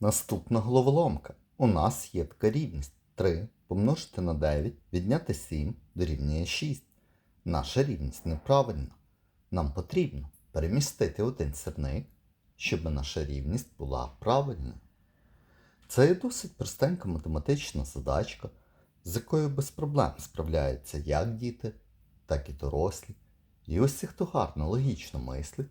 Наступна головоломка. У нас є така рівність 3 помножити на 9, відняти 7 дорівнює 6. Наша рівність неправильна. Нам потрібно перемістити один сірник, щоб наша рівність була правильною. Це є досить простенька математична задачка, з якою без проблем справляються як діти, так і дорослі. І ось ці, хто гарно логічно мислить,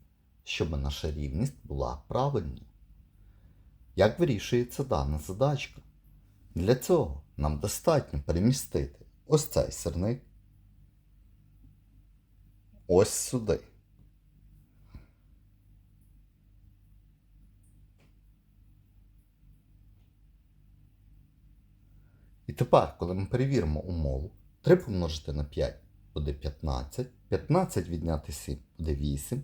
щоб наша рівність була правильною. Як вирішується дана задачка? Для цього нам достатньо перемістити ось цей сирник ось сюди. І тепер, коли ми перевіримо умову, 3 помножити на 5 буде 15, 15 відняти 7 буде 8,